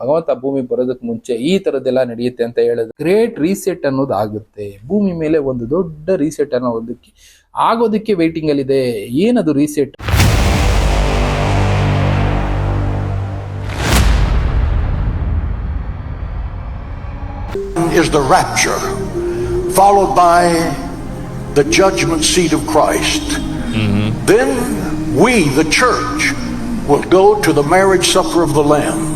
ಭಗವಂತ ಭೂಮಿ ಬರೋದಕ್ಕೆ ಮುಂಚೆ ಈ ತರದ್ದೆಲ್ಲ ನಡೆಯುತ್ತೆ ಅಂತ ಹೇಳಿದ್ರೆ ಗ್ರೇಟ್ ರೀಸೆಟ್ ಅನ್ನೋದು ಆಗುತ್ತೆ ಭೂಮಿ ಮೇಲೆ ಒಂದು ದೊಡ್ಡ ರೀಸೆಟ್ ಅನ್ನೋದಕ್ಕೆ ಆಗೋದಕ್ಕೆ ವೇಟಿಂಗ್ ಅಲ್ಲಿ ಇದೆ ಏನದು reset is the rapture, followed by the judgment seat of Christ. mm-hmm. Then we, the church, will go to the marriage supper of the Lamb.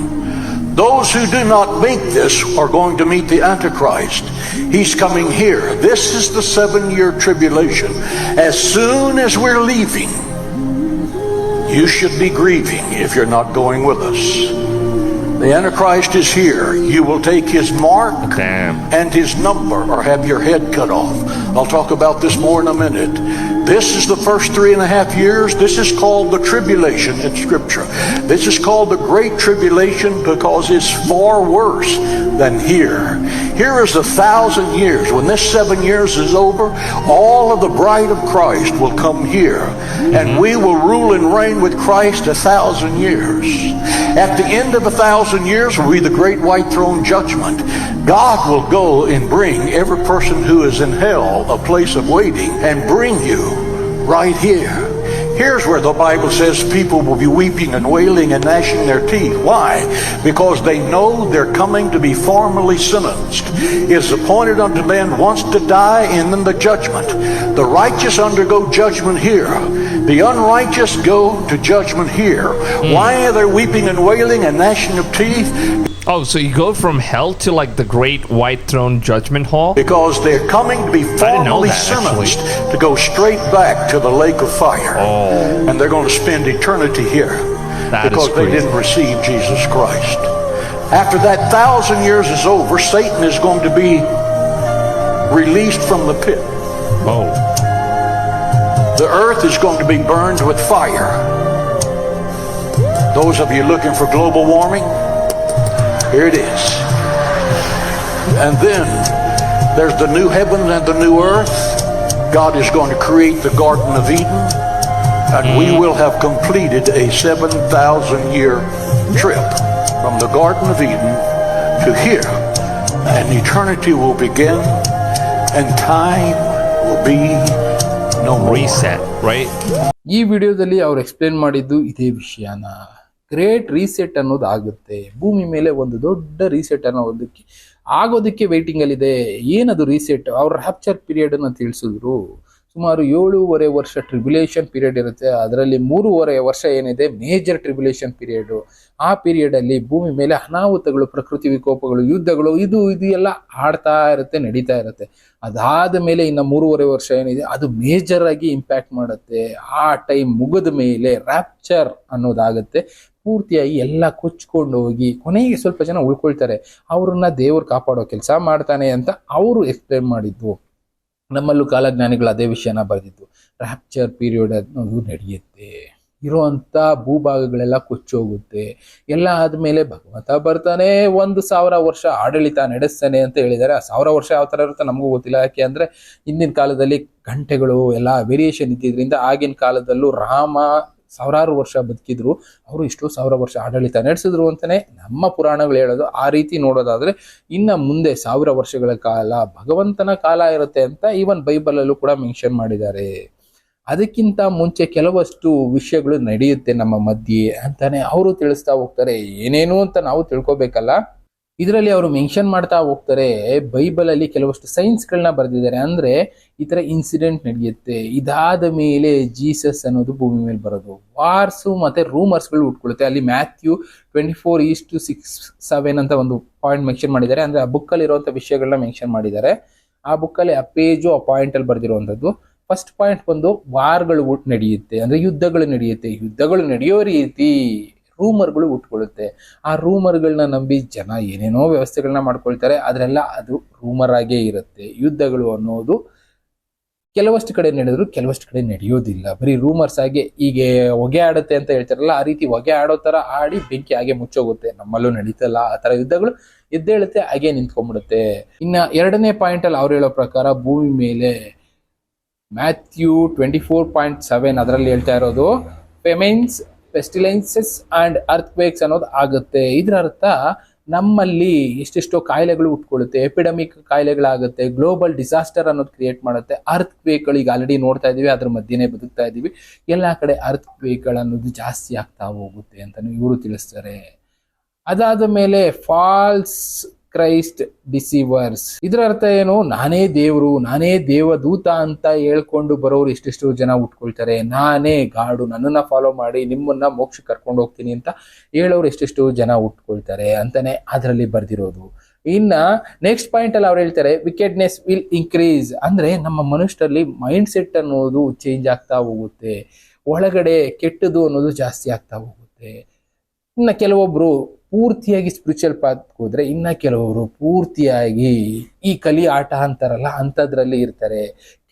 Those who do not make this are going to meet the Antichrist. He's coming here. This is the seven year tribulation. As soon as we're leaving, you should be grieving if you're not going with us. The Antichrist is here. You will take his mark Damn. and his number or have your head cut off. I'll talk about this more in a minute. This is the first three and a half years. This is called the tribulation in Scripture. This is called the Great Tribulation because it's far worse than here. Here is a thousand years. When this seven years is over, all of the bride of Christ will come here, and mm-hmm. we will rule and reign with Christ a thousand years. At the end of a thousand years will be the great white throne judgment. God will go and bring every person who is in hell a place of waiting and bring you right here. Here's where the Bible says people will be weeping and wailing and gnashing their teeth. Why? Because they know they're coming to be formally sentenced. It is appointed unto man once to die and then the judgment. The righteous undergo judgment here. The unrighteous go to judgment here. Hmm. Why are they weeping and wailing and gnashing of teeth? Oh, so you go from hell to like the great white throne judgment hall? Because they're coming to be formally that, actually. sentenced to go straight back to the lake of fire. Oh. And they're going to spend eternity here Oh. That because they didn't receive Jesus Christ. After that thousand years is over, Satan is going to be released from the pit. Oh. The earth is going to be burned with fire. Those of you looking for global warming, here it is. And then there's the new heaven and the new earth. God is going to create the Garden of Eden, and we mm. will have completed a 7,000 year trip from the Garden of Eden to here. And eternity will begin, and time will be no. Reset, right? ಈ ವಿಡಿಯೋದಲ್ಲಿ ಅವ್ರು explain ಮಾಡಿದ್ದು ಇದೇ ವಿಷಯನ great reset ಅನ್ನೋದು ಆಗುತ್ತೆ ಭೂಮಿ ಮೇಲೆ ಒಂದು ದೊಡ್ಡ ರೀಸೆಟ್ ಅನ್ನೋದಕ್ಕೆ ಆಗೋದಕ್ಕೆ ವೇಟಿಂಗ್ ಅಲ್ಲಿ ಇದೆ ಏನದು ರೀಸೆಟ್ ಅವ್ರ ರ್ಯಾಪ್ಚರ್ ಪೀರಿಯಡ್ ಅನ್ನ ತಿಳಿಸಿದ್ರು ಸುಮಾರು ಏಳೂವರೆ ವರ್ಷ ಟ್ರಿಬ್ಯುಲೇಷನ್ ಪೀರಿಯಡ್ ಇರುತ್ತೆ. ಅದರಲ್ಲಿ ಮೂರುವರೆ ವರ್ಷ ಏನಿದೆ? ಮೇಜರ್ ಟ್ರಿಬ್ಯುಲೇಷನ್ ಪೀರಿಯಡು ಆ ಪೀರಿಯಡಲ್ಲಿ ಭೂಮಿ ಮೇಲೆ ಅನಾಹುತಗಳು, ಪ್ರಕೃತಿ ವಿಕೋಪಗಳು, ಯುದ್ಧಗಳು, ಇದು ಇದು ಎಲ್ಲ ಆಡ್ತಾ ಇರುತ್ತೆ, ನಡೀತಾ ಇರುತ್ತೆ. ಅದಾದ ಮೇಲೆ ಇನ್ನು ಮೂರುವರೆ ವರ್ಷ ಏನಿದೆ? ಅದು ಮೇಜರ್ ಆಗಿ ಇಂಪ್ಯಾಕ್ಟ್ ಮಾಡುತ್ತೆ. ಆ ಟೈಮ್ ಮುಗಿದ ಮೇಲೆ ರ್ಯಾಪ್ಚರ್ ಅನ್ನೋದಾಗುತ್ತೆ. ಪೂರ್ತಿಯಾಗಿ ಎಲ್ಲ ಕೊಚ್ಕೊಂಡು ಹೋಗಿ, ಕೊನೆಗೆ ಸ್ವಲ್ಪ ಜನ ಉಳ್ಕೊಳ್ತಾರೆ. ಅವ್ರನ್ನ ದೇವ್ರು ಕಾಪಾಡೋ ಕೆಲಸ ಮಾಡ್ತಾನೆ ಅಂತ ಅವರು ಎಕ್ಸ್ಪ್ಲೇನ್ ಮಾಡಿದ್ವು ನಮ್ಮಲ್ಲೂ ಕಾಲಜ್ಞಾನಿಗಳು ಅದೇ ವಿಷಯನ ಬರೆದಿದ್ದು ರ್ಯಾಪ್ಚರ್ ಪೀರಿಯಡ್ ಅನ್ನೋದು ನಡೆಯುತ್ತೆ. ಇರುವಂಥ ಭೂಭಾಗಗಳೆಲ್ಲ ಕೊಚ್ಚೋಗುತ್ತೆ ಎಲ್ಲ ಆದಮೇಲೆ ಭಗವಂತ ಬರ್ತಾನೆ, ಒಂದು ಸಾವಿರ ವರ್ಷ ಆಡಳಿತ ನಡೆಸ್ತಾನೆ ಅಂತ ಹೇಳಿದ್ದಾರೆ. ಆ ಸಾವಿರ ವರ್ಷ ಯಾವ ಥರ ಇರುತ್ತೆ ನಮಗೂ ಗೊತ್ತಿಲ್ಲ. ಯಾಕೆ ಅಂದರೆ, ಹಿಂದಿನ ಕಾಲದಲ್ಲಿ ಗಂಟೆಗಳು, ಎಲ್ಲ ವೇರಿಯೇಷನ್ ಇದ್ದಿದ್ದರಿಂದ ಆಗಿನ ಕಾಲದಲ್ಲೂ ರಾಮ ಸಾವಿರಾರು ವರ್ಷ ಬದುಕಿದ್ರು, ಅವರು ಇಷ್ಟು ಸಾವಿರ ವರ್ಷ ಆಡಳಿತ ನಡೆಸಿದ್ರು ಅಂತಲೇ ನಮ್ಮ ಪುರಾಣಗಳು ಹೇಳೋದು ಆ ರೀತಿ ನೋಡೋದಾದ್ರೆ ಇನ್ನ ಮುಂದೆ ಸಾವಿರ ವರ್ಷಗಳ ಕಾಲ ಭಗವಂತನ ಕಾಲ ಇರುತ್ತೆ ಅಂತ ಈವನ್ ಬೈಬಲಲ್ಲೂ ಕೂಡ ಮೆನ್ಷನ್ ಮಾಡಿದ್ದಾರೆ. ಅದಕ್ಕಿಂತ ಮುಂಚೆ ಕೆಲವಷ್ಟು ವಿಷಯಗಳು ನಡೆಯುತ್ತೆ ನಮ್ಮ ಮಧ್ಯೆ ಅಂತಾನೆ ಅವರು ತಿಳಿಸ್ತಾ ಹೋಗ್ತಾರೆ. ಏನೇನು ಅಂತ ನಾವು ತಿಳ್ಕೊಬೇಕಲ್ಲ? ಇದರಲ್ಲಿ ಅವರು ಮೆನ್ಷನ್ ಮಾಡ್ತಾ ಹೋಗ್ತಾರೆ ಬೈಬಲ್ ಅಲ್ಲಿ ಕೆಲವಷ್ಟು ಸೈನ್ಸ್ಗಳನ್ನ ಬರೆದಿದ್ದಾರೆ. ಅಂದ್ರೆ ಈ ತರ ಇನ್ಸಿಡೆಂಟ್ ನಡೆಯುತ್ತೆ. ಇದಾದ ಮೇಲೆ ಜೀಸಸ್ ಅನ್ನೋದು ಭೂಮಿ ಮೇಲೆ ಬರೋದು. ವಾರ್ಸು ಮತ್ತೆ ರೂಮರ್ಸ್ಗಳು ಉಟ್ಕೊಳ್ಳುತ್ತೆ ಅಲ್ಲಿ Matthew twenty four is to six seven ಅಂತ ಒಂದು ಪಾಯಿಂಟ್ ಮೆನ್ಷನ್ ಮಾಡಿದ್ದಾರೆ. ಅಂದ್ರೆ ಆ ಬುಕ್ಕಲ್ಲಿ ಇರುವಂತ ವಿಷಯಗಳನ್ನ ಮೆನ್ಷನ್ ಮಾಡಿದ್ದಾರೆ. ಆ ಬುಕ್ಕಲ್ಲಿ ಆ ಪೇಜು, ಆ ಪಾಯಿಂಟ್ ಅಲ್ಲಿ ಬರ್ದಿರುವಂತದ್ದು ಫಸ್ಟ್ ಪಾಯಿಂಟ್ ಬಂದು ವಾರ್ಗಳು ನಡೆಯುತ್ತೆ. ಅಂದ್ರೆ ಯುದ್ಧಗಳು ನಡೆಯುತ್ತೆ. ಯುದ್ಧಗಳು ನಡೆಯೋ ರೀತಿ ರೂಮರ್ಗಳು ಉಟ್ಕೊಳ್ಳುತ್ತೆ. ಆ ರೂಮರ್ಗಳನ್ನ ನಂಬಿ ಜನ ಏನೇನೋ ವ್ಯವಸ್ಥೆಗಳನ್ನ ಮಾಡ್ಕೊಳ್ತಾರೆ. ಅದರೆಲ್ಲ ಅದು ರೂಮರ್ ಆಗೇ ಇರುತ್ತೆ. ಯುದ್ಧಗಳು ಅನ್ನೋದು ಕೆಲವಷ್ಟು ಕಡೆ ನಡೆದ್ರು, ಕೆಲವಷ್ಟು ಕಡೆ ನಡೆಯೋದಿಲ್ಲ. ಬರೀ ರೂಮರ್ಸ್ ಆಗಿ ಹೀಗೆ ಹೊಗೆ ಆಡುತ್ತೆ ಅಂತ ಹೇಳ್ತಾರಲ್ಲ, ಆ ರೀತಿ ಹೊಗೆ ಆಡೋ ತರ ಆಡಿ ಬೆಂಕಿ ಹಾಗೆ ಮುಚ್ಚೋಗುತ್ತೆ. ನಮ್ಮಲ್ಲೂ ನಡೀತಲ್ಲ, ಆ ತರ ಯುದ್ಧಗಳು ಎದ್ದೇಳುತ್ತೆ, ಹಾಗೆ ನಿಂತ್ಕೊಂಡ್ಬಿಡುತ್ತೆ. ಇನ್ನ ಎರಡನೇ ಪಾಯಿಂಟ್ ಅಲ್ಲಿ ಅವ್ರು ಹೇಳೋ ಪ್ರಕಾರ ಭೂಮಿ ಮೇಲೆ Matthew twenty four point seven ಅದರಲ್ಲಿ ಹೇಳ್ತಾ ಇರೋದು, ಫೆಮೈನ್ಸ್ ಪೆಸ್ಟಿಲೆನ್ಸಸ್ ಆ್ಯಂಡ್ ಅರ್ಥ್ವೇಕ್ಸ್ ಅನ್ನೋದು ಆಗುತ್ತೆ. ಇದರ ಅರ್ಥ ನಮ್ಮಲ್ಲಿ ಎಷ್ಟೆಷ್ಟೋ ಕಾಯಿಲೆಗಳು ಉಟ್ಕೊಳ್ಳುತ್ತೆ ಎಪಿಡಮಿಕ್ ಕಾಯಿಲೆಗಳಾಗುತ್ತೆ ಗ್ಲೋಬಲ್ ಡಿಸಾಸ್ಟರ್ ಅನ್ನೋದು ಕ್ರಿಯೇಟ್ ಮಾಡುತ್ತೆ. ಅರ್ತ್ ವೇಕ್ಗಳು ಈಗ ಆಲ್ರೆಡಿ ನೋಡ್ತಾ ಇದ್ದೀವಿ ಅದ್ರ ಮಧ್ಯೆನೇ ಬದುಕ್ತಾ ಇದ್ದೀವಿ ಎಲ್ಲ ಕಡೆ ಅರ್ತ್ ಅನ್ನೋದು ಜಾಸ್ತಿ ಆಗ್ತಾ ಹೋಗುತ್ತೆ ಅಂತಲೂ ಇವರು ತಿಳಿಸ್ತಾರೆ. ಅದಾದ ಮೇಲೆ ಫಾಲ್ಸ್ ಕ್ರೈಸ್ಟ್ ಡಿಸೀವರ್ಸ್ ಇದರ ಅರ್ಥ ಏನು? ನಾನೇ ದೇವರು, ನಾನೇ ದೇವದೂತ ಅಂತ ಹೇಳ್ಕೊಂಡು ಬರೋರು ಇಷ್ಟೆಷ್ಟು ಜನ ಉಟ್ಕೊಳ್ತಾರೆ. ನಾನೇ ಗಾಡು, ನನ್ನನ್ನ ಫಾಲೋ ಮಾಡಿ ನಿಮ್ಮನ್ನ ಮೋಕ್ಷ ಕರ್ಕೊಂಡು ಹೋಗ್ತೀನಿ ಅಂತ ಹೇಳೋರು ಎಷ್ಟೆಷ್ಟು ಜನ ಉಟ್ಕೊಳ್ತಾರೆ ಅಂತಾನೆ ಅದರಲ್ಲಿ ಬರ್ದಿರೋದು. ಇನ್ನ ನೆಕ್ಸ್ಟ್ ಪಾಯಿಂಟ್ ಅಲ್ಲಿ ಅವ್ರು ಹೇಳ್ತಾರೆ ವಿಕೆಟ್ನೆಸ್ ವಿಲ್ ಇನ್ಕ್ರೀಸ್ ಅಂದ್ರೆ ನಮ್ಮ ಮನುಷ್ಯರಲ್ಲಿ ಮೈಂಡ್ ಸೆಟ್ ಅನ್ನೋದು ಚೇಂಜ್ ಆಗ್ತಾ ಹೋಗುತ್ತೆ. ಒಳಗಡೆ ಕೆಟ್ಟದು ಅನ್ನೋದು ಜಾಸ್ತಿ ಆಗ್ತಾ ಹೋಗುತ್ತೆ. ಇನ್ನ ಕೆಲವೊಬ್ರು ಪೂರ್ತಿಯಾಗಿ ಸ್ಪಿರಿಚುವಲ್ ಪಾತ್ ಹೋದ್ರೆ ಇನ್ನ ಕೆಲವರು ಪೂರ್ತಿಯಾಗಿ ಈ ಕಲಿ ಆಟ ಅಂತಾರಲ್ಲ ಅಂಥದ್ರಲ್ಲಿ ಇರ್ತಾರೆ.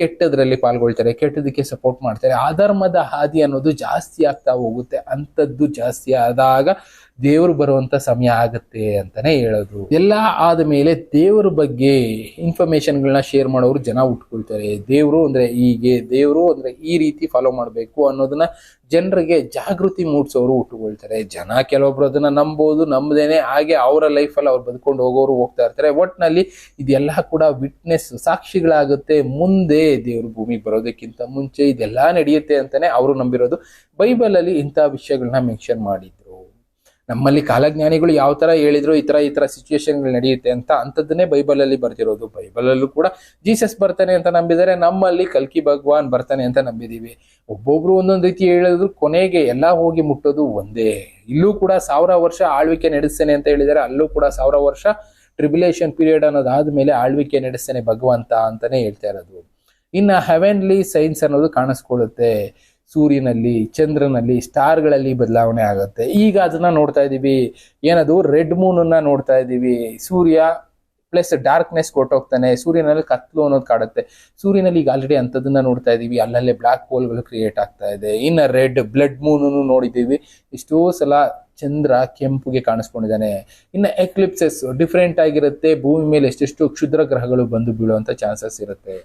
ಕೆಟ್ಟದ್ರಲ್ಲಿ ಪಾಲ್ಗೊಳ್ತಾರೆ, ಕೆಟ್ಟದಕ್ಕೆ ಸಪೋರ್ಟ್ ಮಾಡ್ತಾರೆ. ಅಧರ್ಮದ ಹಾದಿ ಅನ್ನೋದು ಜಾಸ್ತಿ ಆಗ್ತಾ ಹೋಗುತ್ತೆ. ಅಂಥದ್ದು ಜಾಸ್ತಿ ಆದಾಗ ದೇವರು ಬರುವಂತ ಸಮಯ ಆಗುತ್ತೆ ಅಂತಾನೆ ಹೇಳೋದು. ಎಲ್ಲ ಆದ ಮೇಲೆ ದೇವರ ಬಗ್ಗೆ ಇನ್ಫಾರ್ಮೇಶನ್ಗಳನ್ನ ಶೇರ್ ಮಾಡೋರು ಜನ ಉಟ್ಕೊಳ್ತಾರೆ. ದೇವರು ಅಂದ್ರೆ ಹೀಗೆ, ದೇವರು ಅಂದ್ರೆ ಈ ರೀತಿ ಫಾಲೋ ಮಾಡಬೇಕು ಅನ್ನೋದನ್ನ ಜನರಿಗೆ ಜಾಗೃತಿ ಮೂಡಿಸೋರು ಉಟ್ಕೊಳ್ತಾರೆ. ಜನ ಕೆಲವೊಬ್ರು ಅದನ್ನ ನಂಬೋದು ನಂಬದೇನೆ ಹಾಗೆ ಅವರ ಲೈಫಲ್ಲಿ ಅವ್ರು ಬದುಕೊಂಡು ಹೋಗೋರು ಹೋಗ್ತಾ ಇರ್ತಾರೆ. ಒಟ್ನಲ್ಲಿ ಇದೆಲ್ಲ ಕೂಡ ವಿಟ್ನೆಸ್ ಸಾಕ್ಷಿಗಳಾಗುತ್ತೆ. ಮುಂದೆ ದೇವರು ಭೂಮಿ ಬರೋದಕ್ಕಿಂತ ಮುಂಚೆ ಇದೆಲ್ಲ ನಡೆಯುತ್ತೆ ಅಂತಾನೆ ಅವರು ನಂಬಿರೋದು. ಬೈಬಲಲ್ಲಿ ಇಂಥ ವಿಷಯಗಳನ್ನ ಮೆನ್ಷನ್ ಮಾಡಿದ್ರು. ನಮ್ಮಲ್ಲಿ ಕಾಲಜ್ಞಾನಿಗಳು ಯಾವ ತರ ಹೇಳಿದ್ರು, ಈ ತರ ಈ ತರ ಸಿಚುವೇಶನ್ಗಳು ನಡೆಯುತ್ತೆ ಅಂತ ಅಂಥದ್ದನ್ನೇ ಬೈಬಲಲ್ಲಿ ಬರ್ತಿರೋದು ಬೈಬಲ್ ಅಲ್ಲೂ ಕೂಡ ಜೀಸಸ್ ಬರ್ತಾನೆ ಅಂತ ನಂಬಿದರೆ ನಮ್ಮಲ್ಲಿ ಕಲ್ಕಿ ಭಗವಾನ್ ಬರ್ತಾನೆ ಅಂತ ನಂಬಿದೀವಿ. ಒಬ್ಬೊಬ್ರು ಒಂದೊಂದು ರೀತಿ ಹೇಳಿದ್ರು, ಕೊನೆಗೆ ಎಲ್ಲ ಹೋಗಿ ಮುಟ್ಟೋದು ಒಂದೇ. ಇಲ್ಲೂ ಕೂಡ ಸಾವಿರ ವರ್ಷ ಆಳ್ವಿಕೆ ನಡೆಸ್ತೇನೆ ಅಂತ ಹೇಳಿದರೆ ಅಲ್ಲೂ ಕೂಡ ಸಾವಿರ ವರ್ಷ ಟ್ರಿಬ್ಯುಲೇಷನ್ ಪೀರಿಯಡ್ ಅನ್ನೋದಾದ್ಮೇಲೆ ಆಳ್ವಿಕೆ ನಡೆಸ್ತೇನೆ ಭಗವಂತ ಅಂತಾನೆ ಹೇಳ್ತಾ ಇರೋದು. ಇನ್ನು ಹೆವೆನ್ಲಿ ಸೈನ್ಸ್ ಅನ್ನೋದು ಕಾಣಿಸ್ಕೊಳ್ಳುತ್ತೆ. ಸೂರ್ಯನಲ್ಲಿ, ಚಂದ್ರನಲ್ಲಿ, ಸ್ಟಾರ್ಗಳಲ್ಲಿ ಬದಲಾವಣೆ ಆಗುತ್ತೆ. ಈಗ ಅದನ್ನ ನೋಡ್ತಾ ಇದ್ದೀವಿ ಏನದು? ರೆಡ್ ಮೂನ್ ಅನ್ನ ನೋಡ್ತಾ ಇದ್ದೀವಿ ಸೂರ್ಯ ಪ್ಲಸ್ ಡಾರ್ಕ್ನೆಸ್ ಕೊಟ್ಟೋಗ್ತಾನೆ. ಸೂರ್ಯನಲ್ಲಿ ಕತ್ಲು ಅನ್ನೋದು ಕಾಡುತ್ತೆ. ಸೂರ್ಯನಲ್ಲಿ ಈಗ ಆಲ್ರೆಡಿ ಅಂಥದನ್ನ ನೋಡ್ತಾ ಇದ್ದೀವಿ ಅಲ್ಲಲ್ಲೇ ಬ್ಲಾಕ್ ಹೋಲ್ಗಳು ಕ್ರಿಯೇಟ್ ಆಗ್ತಾ ಇದೆ. ಇನ್ನು ರೆಡ್ ಬ್ಲಡ್ ಮೂನನ್ನು ನೋಡಿದ್ದೀವಿ. ಎಷ್ಟೋ ಸಲ ಚಂದ್ರ ಕೆಂಪುಗೆ ಕಾಣಿಸ್ಕೊಂಡಿದ್ದಾನೆ. ಇನ್ನು ಎಕ್ಲಿಪ್ಸಸ್ ಡಿಫ್ರೆಂಟ್ ಆಗಿರುತ್ತೆ. ಭೂಮಿ ಮೇಲೆ ಎಷ್ಟೆಷ್ಟು ಕ್ಷುದ್ರ ಗ್ರಹಗಳು ಬಂದು ಬೀಳುವಂಥ ಚಾನ್ಸಸ್ ಇರುತ್ತೆ.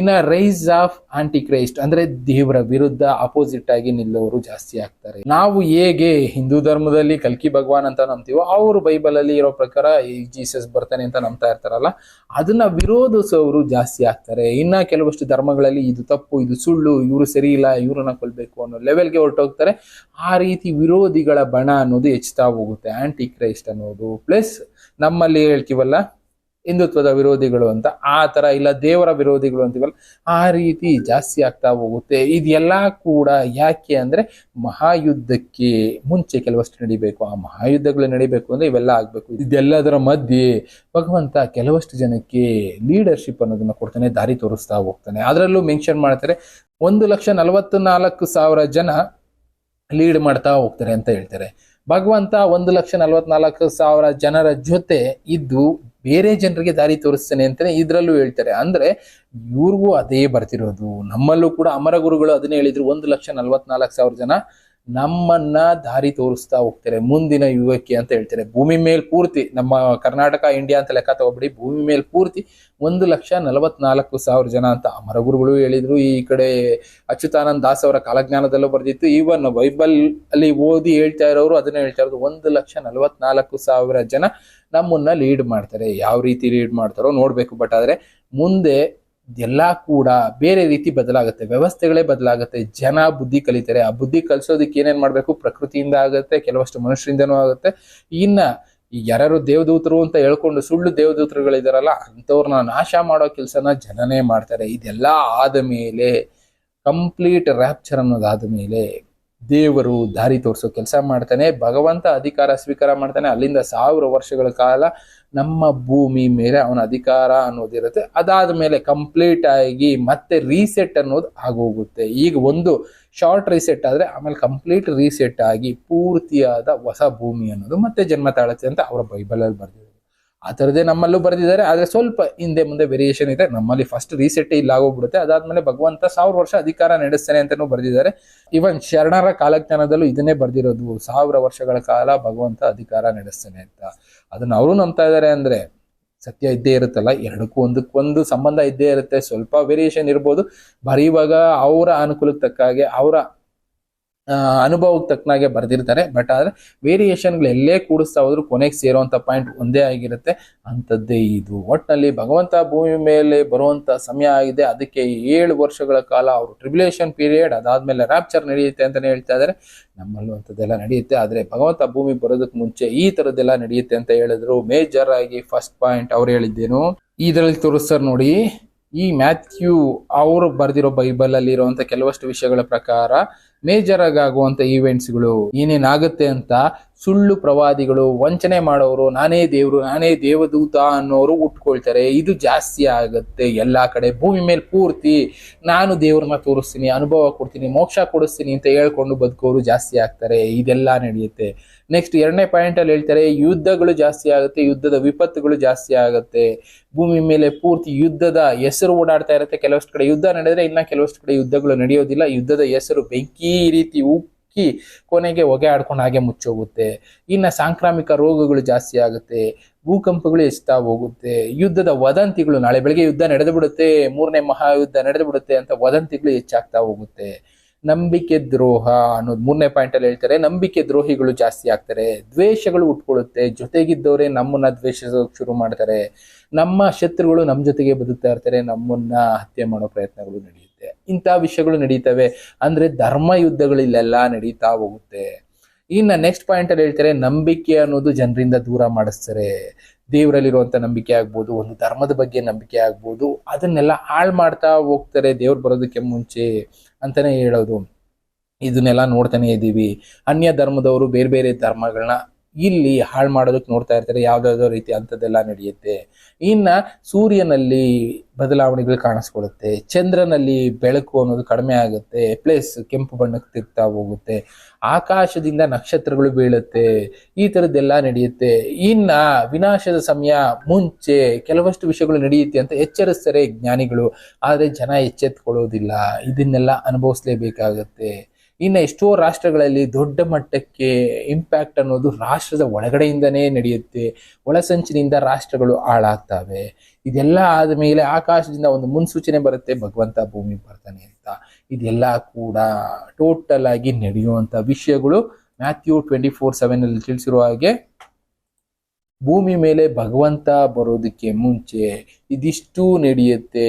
ಇನ್ನ ರೈಸ್ ಆಫ್ ಆಂಟಿ ಕ್ರೈಸ್ಟ್ ಅಂದ್ರೆ ದೇವರ ವಿರುದ್ಧ ಅಪೋಸಿಟ್ ಆಗಿ ನಿಲ್ಲೋರು ಜಾಸ್ತಿ ಆಗ್ತಾರೆ. ನಾವು ಹೇಗೆ ಹಿಂದೂ ಧರ್ಮದಲ್ಲಿ ಕಲ್ಕಿ ಭಗವಾನ್ ಅಂತ ನಂಬ್ತೀವೋ ಅವರು ಬೈಬಲ್ ಅಲ್ಲಿ ಇರೋ ಪ್ರಕಾರ ಈ ಜೀಸಸ್ ಬರ್ತಾನೆ ಅಂತ ನಂಬ್ತಾ ಇರ್ತಾರಲ್ಲ, ಅದನ್ನ ವಿರೋಧಿಸೋರು ಜಾಸ್ತಿ ಆಗ್ತಾರೆ. ಇನ್ನ ಕೆಲವಷ್ಟು ಧರ್ಮಗಳಲ್ಲಿ ಇದು ತಪ್ಪು, ಇದು ಸುಳ್ಳು, ಇವರು ಸರಿ ಇಲ್ಲ, ಇವ್ರನ್ನ ಕೊಲ್ಬೇಕು ಅನ್ನೋ ಲೆವೆಲ್ಗೆ ಹೊರಟೋಗ್ತಾರೆ. ಆ ರೀತಿ ವಿರೋಧಿಗಳ ಬಣ ಅನ್ನೋದು ಹೆಚ್ಚುತ್ತಾ ಹೋಗುತ್ತೆ ಆಂಟಿ ಕ್ರೈಸ್ಟ್ ಅನ್ನೋದು. ಪ್ಲಸ್ ನಮ್ಮಲ್ಲಿ ಹೇಳ್ತೀವಲ್ಲ ಹಿಂದುತ್ವದ ವಿರೋಧಿಗಳು ಅಂತ, ಆ ಥರ ಇಲ್ಲ ದೇವರ ವಿರೋಧಿಗಳು ಅಂತೀವಲ್ಲ ಆ ರೀತಿ ಜಾಸ್ತಿ ಆಗ್ತಾ ಹೋಗುತ್ತೆ. ಇದೆಲ್ಲ ಕೂಡ ಯಾಕೆ ಅಂದ್ರೆ ಮಹಾಯುದ್ಧಕ್ಕೆ ಮುಂಚೆ ಕೆಲವಷ್ಟು ನಡಿಬೇಕು. ಆ ಮಹಾಯುದ್ಧಗಳು ನಡಿಬೇಕು ಅಂದ್ರೆ ಇವೆಲ್ಲ ಆಗಬೇಕು. ಇದೆಲ್ಲದರ ಮಧ್ಯೆ ಭಗವಂತ ಕೆಲವಷ್ಟು ಜನಕ್ಕೆ ಲೀಡರ್ಶಿಪ್ ಅನ್ನೋದನ್ನ ಕೊಡ್ತಾನೆ, ದಾರಿ ತೋರಿಸ್ತಾ ಹೋಗ್ತಾನೆ. ಅದರಲ್ಲೂ ಮೆನ್ಷನ್ ಮಾಡ್ತಾರೆ, ಒಂದು ಲಕ್ಷ ನಲವತ್ತು ನಾಲ್ಕು ಸಾವಿರ ಜನ ಲೀಡ್ ಮಾಡ್ತಾ ಹೋಗ್ತಾರೆ ಅಂತ ಹೇಳ್ತಾರೆ. ಭಗವಂತ ಒಂದು ಲಕ್ಷ ನಲವತ್ನಾಲ್ಕು ಸಾವಿರ ಜನರ ಜೊತೆ ಇದ್ದು ಬೇರೆ ಜನರಿಗೆ ದಾರಿ ತೋರಿಸ್ತೇನೆ ಅಂತಲೇ ಇದ್ರಲ್ಲೂ ಹೇಳ್ತಾರೆ. ಅಂದ್ರೆ ಇವ್ರಿಗೂ ಅದೇ ಬರ್ತಿರೋದು. ನಮ್ಮಲ್ಲೂ ಕೂಡ ಅಮರ ಗುರುಗಳು ಅದನ್ನೇ ಹೇಳಿದ್ರು. ಒಂದು ಲಕ್ಷ ನಲ್ವತ್ನಾಲ್ಕು ಸಾವಿರ ಜನ ನಮ್ಮನ್ನ ದಾರಿ ತೋರಿಸ್ತಾ ಹೋಗ್ತಾರೆ. ಮುಂದಿನ ಯುವಕಿ ಅಂತ ಹೇಳ್ತಾರೆ. ಭೂಮಿ ಮೇಲ್ ಪೂರ್ತಿ, ನಮ್ಮ ಕರ್ನಾಟಕ, ಇಂಡಿಯಾ ಅಂತ ಲೆಕ್ಕ ತಗೋಬಿಡಿ. ಭೂಮಿ ಮೇಲ್ ಪೂರ್ತಿ ಒಂದು ಲಕ್ಷ ನಲವತ್ನಾಲ್ಕು ಸಾವಿರ ಜನ ಅಂತ ಅಮರಗುರುಗಳು ಹೇಳಿದ್ರು. ಈ ಕಡೆ ಅಚ್ಯುತಾನಂದ್ ದಾಸ್ ಅವರ ಕಾಲಜ್ಞಾನದಲ್ಲೂ ಬರ್ದಿತ್ತು. ಈವನ್ ಬೈಬಲ್ ಅಲ್ಲಿ ಓದಿ ಹೇಳ್ತಾ ಇರೋರು ಅದನ್ನ ಹೇಳ್ತಾ ಇರೋದು. ಒಂದು ಲಕ್ಷ ನಲವತ್ನಾಲ್ಕು ಸಾವಿರ ಜನ ನಮ್ಮನ್ನ ಲೀಡ್ ಮಾಡ್ತಾರೆ. ಯಾವ ರೀತಿ ಲೀಡ್ ಮಾಡ್ತಾರೋ ನೋಡ್ಬೇಕು. ಬಟ್ ಆದ್ರೆ ಮುಂದೆ ಎಲ್ಲ ಕೂಡ ಬೇರೆ ರೀತಿ ಬದಲಾಗುತ್ತೆ. ವ್ಯವಸ್ಥೆಗಳೇ ಬದಲಾಗುತ್ತೆ. ಜನ ಬುದ್ಧಿ ಕಲಿತಾರೆ. ಆ ಬುದ್ಧಿ ಕಲಿಸೋದಕ್ಕೆ ಏನೇನ್ ಮಾಡ್ಬೇಕು? ಪ್ರಕೃತಿಯಿಂದ ಆಗುತ್ತೆ, ಕೆಲವಷ್ಟು ಮನುಷ್ಯರಿಂದನೂ ಆಗುತ್ತೆ. ಇನ್ನ ಯಾರು ದೇವದೂತರು ಅಂತ ಹೇಳ್ಕೊಂಡು ಸುಳ್ಳು ದೇವದೂತರುಗಳಿದಾರಲ್ಲ ಅಂಥವ್ರನ್ನ ನಾಶ ಮಾಡೋ ಕೆಲಸನ ಜನನೇ ಮಾಡ್ತಾರೆ. ಇದೆಲ್ಲ ಆದ ಮೇಲೆ, ಕಂಪ್ಲೀಟ್ ರ್ಯಾಪ್ಚರ್ ಅನ್ನೋದಾದ ಮೇಲೆ ದೇವರು ದಾರಿ ತೋರಿಸೋ ಕೆಲಸ ಮಾಡ್ತಾನೆ, ಭಗವಂತ ಅಧಿಕಾರ ಸ್ವೀಕಾರ ಮಾಡ್ತಾನೆ, ಅಲ್ಲಿಂದ ಸಾವಿರ ವರ್ಷಗಳ ಕಾಲ ನಮ್ಮ ಭೂಮಿ ಮೇಲೆ ಅವನ ಅಧಿಕಾರ ಅನ್ನೋದಿರುತ್ತೆ ಅದಾದ ಮೇಲೆ ಕಂಪ್ಲೀಟ್ ಆಗಿ ಮತ್ತೆ ರೀಸೆಟ್ ಅನ್ನೋದು ಆಗೋಗುತ್ತೆ. ಈಗ ಒಂದು ಶಾರ್ಟ್ ರೀಸೆಟ್ ಆದರೆ ಆಮೇಲೆ ಕಂಪ್ಲೀಟ್ ರೀಸೆಟ್ ಆಗಿ ಪೂರ್ತಿಯಾದ ಹೊಸ ಭೂಮಿ ಅನ್ನೋದು ಮತ್ತೆ ಜನ್ಮ ತಾಳುತ್ತೆ ಅಂತ ಅವರ ಬೈಬಲಲ್ಲಿ ಬರ್ದಿದ್ದಾರೆ ಆ ಥರದೇ ನಮ್ಮಲ್ಲೂ ಬರೆದಿದ್ದಾರೆ, ಆದರೆ ಸ್ವಲ್ಪ ಹಿಂದೆ ಮುಂದೆ ವೇರಿಯೇಷನ್ ಇದೆ. ನಮ್ಮಲ್ಲಿ ಫಸ್ಟ್ ರೀಸೆಟ್ ಇಲ್ಲ ಆಗೋಗ್ಬಿಡುತ್ತೆ. ಅದಾದ್ಮೇಲೆ ಭಗವಂತ ಸಾವಿರ ವರ್ಷ ಅಧಿಕಾರ ನಡೆಸ್ತಾನೆ ಅಂತಲೂ ಬರೆದಿದ್ದಾರೆ. ಇವನ್ ಶರಣರ ಕಾಲಜ್ಞಾನದಲ್ಲೂ ಇದನ್ನೇ ಬರೆದಿರೋದು. ಸಾವಿರ ವರ್ಷಗಳ ಕಾಲ ಭಗವಂತ ಅಧಿಕಾರ ನಡೆಸ್ತಾನೆ ಅಂತ. ಅದನ್ನ ಅವರು ನಂಬ್ತಾ ಇದ್ದಾರೆ ಅಂದ್ರೆ ಸತ್ಯ ಇದ್ದೇ ಇರುತ್ತಲ್ಲ, ಎರಡಕ್ಕೂ ಒಂದಕ್ಕೊಂದು ಸಂಬಂಧ ಇದ್ದೇ ಇರುತ್ತೆ. ಸ್ವಲ್ಪ ವೇರಿಯೇಷನ್ ಇರ್ಬೋದು. ಬರೀವಾಗ ಅವರ ಅನುಕೂಲಕ್ಕೆ ತಕ್ಕ ಹಾಗೆ ಅವರ ಅನುಭವಕ್ಕೆ ತಕ್ಕನಾಗೆ ಬರೆದಿರ್ತಾರೆ. ಬಟ್ ಆದರೆ ವೇರಿಯೇಷನ್ಗಳು ಎಲ್ಲೇ ಕೂಡಿಸ್ತಾ ಹೋದ್ರು ಕೊನೆಗೆ ಸೇರುವಂಥ ಪಾಯಿಂಟ್ ಒಂದೇ ಆಗಿರುತ್ತೆ. ಅಂಥದ್ದೇ ಇದು. ಒಟ್ಟಿನಲ್ಲಿ ಭಗವಂತ ಭೂಮಿ ಮೇಲೆ ಬರುವಂಥ ಸಮಯ ಆಗಿದೆ. ಅದಕ್ಕೆ ಏಳು ವರ್ಷಗಳ ಕಾಲ ಅವರು ಟ್ರಿಬ್ಯುಲೇಷನ್ ಪೀರಿಯಡ್ ಅದಾದಮೇಲೆ ರ್ಯಾಪ್ಚರ್ ನಡೆಯುತ್ತೆ ಅಂತಲೇ ಹೇಳ್ತಾ ಇದ್ದಾರೆ. ನಮ್ಮಲ್ಲೂ ಅಂಥದ್ದೆಲ್ಲ ನಡೆಯುತ್ತೆ. ಆದರೆ ಭಗವಂತ ಭೂಮಿ ಬರೋದಕ್ಕೆ ಮುಂಚೆ ಈ ಥರದ್ದೆಲ್ಲ ನಡೆಯುತ್ತೆ ಅಂತ ಹೇಳಿದ್ರು ಮೇಜರ್ ಆಗಿ ಫಸ್ಟ್ ಪಾಯಿಂಟ್ ಅವ್ರು ಹೇಳಿದ್ದೇನು. ಇದರಲ್ಲಿ ತೋರಿಸ್ತಾರೆ ನೋಡಿ, ಈ ಮ್ಯಾಥ್ಯೂ ಅವರು ಬರೆದಿರೋ ಬೈಬಲ್ ಅಲ್ಲಿ ಇರುವಂತ ಕೆಲವಷ್ಟು ವಿಷಯಗಳ ಪ್ರಕಾರ ಮೇಜರ್ ಆಗಿ ಆಗುವಂತ ಈವೆಂಟ್ಸ್ಗಳು ಏನೇನಾಗುತ್ತೆ ಅಂತ ಸುಳ್ಳು ಪ್ರವಾದಿಗಳು, ವಂಚನೆ ಮಾಡೋರು, ನಾನೇ ದೇವರು, ನಾನೇ ದೇವದೂತ ಅನ್ನೋರು ಉಟ್ಕೊಳ್ತಾರೆ. ಇದು ಜಾಸ್ತಿ ಆಗುತ್ತೆ. ಎಲ್ಲ ಕಡೆ ಭೂಮಿ ಮೇಲೆ ಪೂರ್ತಿ ನಾನು ದೇವ್ರನ್ನ ತೋರಿಸ್ತೀನಿ, ಅನುಭವ ಕೊಡ್ತೀನಿ, ಮೋಕ್ಷ ಕೊಡಿಸ್ತೀನಿ ಅಂತ ಹೇಳ್ಕೊಂಡು ಬದುಕೋರು ಜಾಸ್ತಿ ಆಗ್ತಾರೆ. ಇದೆಲ್ಲ ನಡೆಯುತ್ತೆ. ನೆಕ್ಸ್ಟ್ ಎರಡನೇ ಪಾಯಿಂಟ್ ಅಲ್ಲಿ ಹೇಳ್ತಾರೆ, ಯುದ್ಧಗಳು ಜಾಸ್ತಿ ಆಗುತ್ತೆ, ಯುದ್ಧದ ವಿಪತ್ತುಗಳು ಜಾಸ್ತಿ ಆಗುತ್ತೆ. ಭೂಮಿ ಮೇಲೆ ಪೂರ್ತಿ ಯುದ್ಧದ ಹೆಸರು ಓಡಾಡ್ತಾ ಇರುತ್ತೆ. ಕೆಲವಷ್ಟು ಕಡೆ ಯುದ್ಧ ನಡೆದ್ರೆ ಇನ್ನ ಕೆಲವಷ್ಟು ಕಡೆ ಯುದ್ಧಗಳು ನಡೆಯೋದಿಲ್ಲ. ಯುದ್ಧದ ಹೆಸರು ಬೆಂಕಿ ರೀತಿ ಉಕ್ಕಿ ಕೊನೆಗೆ ಹೊಗೆ ಆಡ್ಕೊಂಡು ಹಾಗೆ ಮುಚ್ಚೋಗುತ್ತೆ. ಇನ್ನ ಸಾಂಕ್ರಾಮಿಕ ರೋಗಗಳು ಜಾಸ್ತಿ ಆಗುತ್ತೆ. ಭೂಕಂಪಗಳು ಹೆಚ್ಚುತ್ತಾ ಹೋಗುತ್ತೆ. ಯುದ್ಧದ ವದಂತಿಗಳು, ನಾಳೆ ಬೆಳಗ್ಗೆ ಯುದ್ಧ ನಡೆದು ಬಿಡುತ್ತೆ ಮೂರನೇ ಮಹಾಯುದ್ಧ ನಡೆದು ಬಿಡುತ್ತೆ ಅಂತ ವದಂತಿಗಳು ಹೆಚ್ಚಾಗ್ತಾ ಹೋಗುತ್ತೆ. ನಂಬಿಕೆ ದ್ರೋಹ ಅನ್ನೋದು ಮೂರನೇ ಪಾಯಿಂಟ್ ಅಲ್ಲಿ ಹೇಳ್ತಾರೆ. ನಂಬಿಕೆ ದ್ರೋಹಿಗಳು ಜಾಸ್ತಿ ಆಗ್ತಾರೆ. ದ್ವೇಷಗಳು ಉಟ್ಕೊಳ್ಳುತ್ತೆ. ಜೊತೆಗಿದ್ದವರೇ ನಮ್ಮನ್ನ ದ್ವೇಷಿಸೋಕೆ ಶುರು ಮಾಡ್ತಾರೆ. ನಮ್ಮ ಶತ್ರುಗಳು ನಮ್ಮ ಜೊತೆಗೆ ಬದುಕ್ತಾ ಇರ್ತಾರೆ. ನಮ್ಮನ್ನ ಹತ್ಯೆ ಮಾಡೋ ಪ್ರಯತ್ನಗಳು ನಡೆಯುತ್ತೆ. ಇಂಥ ವಿಷಯಗಳು ನಡೀತವೆ. ಅಂದ್ರೆ ಧರ್ಮ ಯುದ್ಧಗಳು ಇಲ್ಲೆಲ್ಲ ನಡೀತಾ ಹೋಗುತ್ತೆ. ಇನ್ನ ನೆಕ್ಸ್ಟ್ ಪಾಯಿಂಟಲ್ಲಿ ಹೇಳ್ತಾರೆ, ನಂಬಿಕೆ ಅನ್ನೋದು ಜನರಿಂದ ದೂರ ಮಾಡಿಸ್ತಾರೆ. ದೇವರಲ್ಲಿರುವಂಥ ನಂಬಿಕೆ ಆಗ್ಬೋದು, ಒಂದು ಧರ್ಮದ ಬಗ್ಗೆ ನಂಬಿಕೆ ಆಗ್ಬೋದು, ಅದನ್ನೆಲ್ಲ ಹಾಳು ಮಾಡ್ತಾ ಹೋಗ್ತಾರೆ ದೇವ್ರು ಬರೋದಕ್ಕೆ ಮುಂಚೆ ಅಂತಾನೆ ಹೇಳೋದು. ಇದನ್ನೆಲ್ಲ ನೋಡ್ತಾನೆ ಇದ್ದೀವಿ ಅನ್ಯ ಧರ್ಮದವರು ಬೇರೆ ಬೇರೆ ಧರ್ಮಗಳನ್ನ ಇಲ್ಲಿ ಹಾಳು ಮಾಡೋದಕ್ಕೆ ನೋಡ್ತಾ ಇರ್ತಾರೆ, ಯಾವ್ದಾವ್ದೋ ರೀತಿ ಅಂಥದ್ದೆಲ್ಲ ನಡೆಯುತ್ತೆ. ಇನ್ನ ಸೂರ್ಯನಲ್ಲಿ ಬದಲಾವಣೆಗಳು ಕಾಣಿಸ್ಕೊಳ್ಳುತ್ತೆ, ಚಂದ್ರನಲ್ಲಿ ಬೆಳಕು ಅನ್ನೋದು ಕಡಿಮೆ ಆಗುತ್ತೆ ಪ್ಲಸ್ ಕೆಂಪು ಬಣ್ಣಕ್ಕೆ ತಿರ್ತಾ ಹೋಗುತ್ತೆ, ಆಕಾಶದಿಂದ ನಕ್ಷತ್ರಗಳು ಬೀಳುತ್ತೆ, ಈ ಥರದ್ದೆಲ್ಲ ನಡೆಯುತ್ತೆ. ಇನ್ನ ವಿನಾಶದ ಸಮಯ ಮುಂಚೆ ಕೆಲವಷ್ಟು ವಿಷಯಗಳು ನಡೆಯುತ್ತೆ ಅಂತ ಎಚ್ಚರಿಸ್ತಾರೆ ಜ್ಞಾನಿಗಳು, ಆದರೆ ಜನ ಎಚ್ಚೆತ್ಕೊಳ್ಳೋದಿಲ್ಲ, ಇದನ್ನೆಲ್ಲ ಅನುಭವಿಸ್ಲೇಬೇಕಾಗತ್ತೆ. ಇನ್ನು ಎಷ್ಟೋ ರಾಷ್ಟ್ರಗಳಲ್ಲಿ ದೊಡ್ಡ ಮಟ್ಟಕ್ಕೆ ಇಂಪ್ಯಾಕ್ಟ್ ಅನ್ನೋದು ರಾಷ್ಟ್ರದ ಒಳಗಡೆಯಿಂದನೇ ನಡೆಯುತ್ತೆ. ಒಳಸಂಚಿನಿಂದ ರಾಷ್ಟ್ರಗಳು ಹಾಳಾಗ್ತವೆ. ಇದೆಲ್ಲ ಆದ ಮೇಲೆ ಆಕಾಶದಿಂದ ಒಂದು ಮುನ್ಸೂಚನೆ ಬರುತ್ತೆ, ಭಗವಂತ ಭೂಮಿ ಬರ್ತಾನೆ ಅಂತ. ಇದೆಲ್ಲ ಕೂಡ ಟೋಟಲ್ ಆಗಿ ನಡೆಯುವಂತ ವಿಷಯಗಳು ಮ್ಯಾಥ್ಯೂ ಟ್ವೆಂಟಿ ಫೋರ್ ಸೆವೆನಲ್ಲಿ ತಿಳಿಸಿರುವ ಹಾಗೆ ಭೂಮಿ ಮೇಲೆ ಭಗವಂತ ಬರೋದಕ್ಕೆ ಮುಂಚೆ ಇದಿಷ್ಟು ನಡೆಯುತ್ತೆ.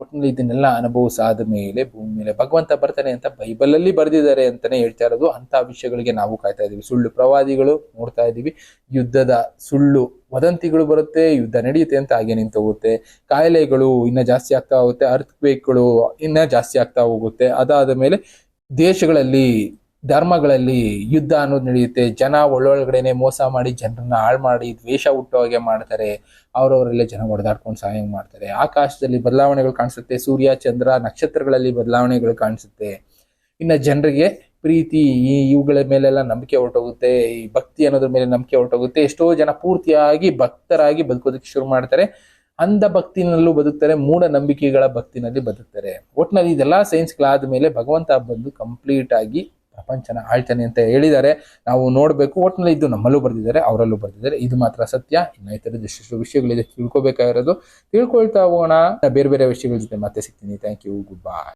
ಒಟ್ಟಿನಲ್ಲಿ ಇದನ್ನೆಲ್ಲ ಅನುಭವಿಸಾದ ಮೇಲೆ ಭೂಮಿ ಮೇಲೆ ಭಗವಂತ ಬರ್ತಾನೆ ಅಂತ ಬೈಬಲಲ್ಲಿ ಬರೆದಿದ್ದಾರೆ ಅಂತಾನೆ ಹೇಳ್ತಾ ಇರೋದು. ಅಂತ ವಿಷಯಗಳಿಗೆ ನಾವು ಕಾಯ್ತಾ ಇದೀವಿ ಸುಳ್ಳು ಪ್ರವಾದಿಗಳು ನೋಡ್ತಾ ಇದೀವಿ ಯುದ್ಧದ ಸುಳ್ಳು ವದಂತಿಗಳು ಬರುತ್ತೆ, ಯುದ್ಧ ನಡೆಯುತ್ತೆ ಅಂತ ಹಾಗೆ ನಿಂತು ಹೋಗುತ್ತೆ. ಕಾಯಿಲೆಗಳು ಇನ್ನ ಜಾಸ್ತಿ ಆಗ್ತಾ ಹೋಗುತ್ತೆ ಅರ್ಥಕ್ವೇಕ್ಗಳು ಇನ್ನ ಜಾಸ್ತಿ ಆಗ್ತಾ ಹೋಗುತ್ತೆ. ಅದಾದ ಮೇಲೆ ದೇಶಗಳಲ್ಲಿ ಧರ್ಮಗಳಲ್ಲಿ ಯುದ್ಧ ಅನ್ನೋದು ನಡೆಯುತ್ತೆ. ಜನ ಒಳ್ಳೊಳಗಡೆನೆ ಮೋಸ ಮಾಡಿ ಜನರನ್ನ ಹಾಳು ಮಾಡಿ ದ್ವೇಷ ಹುಟ್ಟೋ ಹಾಗೆ ಮಾಡ್ತಾರೆ. ಅವರವರೆಲ್ಲ ಜನ ಹೊಡೆದಾಡ್ಕೊಂಡು ಸಹಾಯ ಮಾಡ್ತಾರೆ. ಆಕಾಶದಲ್ಲಿ ಬದಲಾವಣೆಗಳು ಕಾಣಿಸುತ್ತೆ. ಸೂರ್ಯ, ಚಂದ್ರ ನಕ್ಷತ್ರಗಳಲ್ಲಿ ಬದಲಾವಣೆಗಳು ಕಾಣಿಸುತ್ತೆ. ಇನ್ನು ಜನರಿಗೆ ಪ್ರೀತಿ, ಈ ಇವುಗಳ ಮೇಲೆಲ್ಲ ನಂಬಿಕೆ ಹೊರಟೋಗುತ್ತೆ. ಈ ಭಕ್ತಿ ಅನ್ನೋದ್ರ ಮೇಲೆ ನಂಬಿಕೆ ಹೊರಟೋಗುತ್ತೆ. ಎಷ್ಟೋ ಜನ ಪೂರ್ತಿಯಾಗಿ ಭಕ್ತರಾಗಿ ಬದುಕೋದಕ್ಕೆ ಶುರು ಮಾಡ್ತಾರೆ. ಅಂಧ ಭಕ್ತಿನಲ್ಲೂ ಬದುಕ್ತಾರೆ. ಮೂಢ ನಂಬಿಕೆಗಳ ಭಕ್ತಿನಲ್ಲಿ ಬದುಕ್ತಾರೆ. ಒಟ್ಟಿನಲ್ಲಿ ಇದೆಲ್ಲ ಸೈನ್ಸ್ಗಳಾದ ಮೇಲೆ ಭಗವಂತ ಬಂದು ಕಂಪ್ಲೀಟ್ ಆಗಿ ಪ್ರಪಂಚನ ಆಳ್ತಾನೆ ಅಂತ ಹೇಳಿದ್ದಾರೆ ನಾವು ನೋಡಬೇಕು. ಒಟ್ಟಿನಲ್ಲಿ ಇದು ನಮ್ಮಲ್ಲೂ ಬರೆದಿದ್ದಾರೆ, ಅವರಲ್ಲೂ ಬರೆದಿದ್ದಾರೆ. ಇದು ಮಾತ್ರ ಸತ್ಯ. ಇನ್ನು ಇತರದ ವಿಷಯಗಳಿದೆ ತಿಳ್ಕೊಬೇಕಾಗಿರೋದು ತಿಳ್ಕೊಳ್ತಾ ಹೋಗೋಣ. ಬೇರೆ ಬೇರೆ ವಿಷಯಗಳ ಜೊತೆ ಮತ್ತೆ ಸಿಗ್ತೀನಿ. Thank you good bye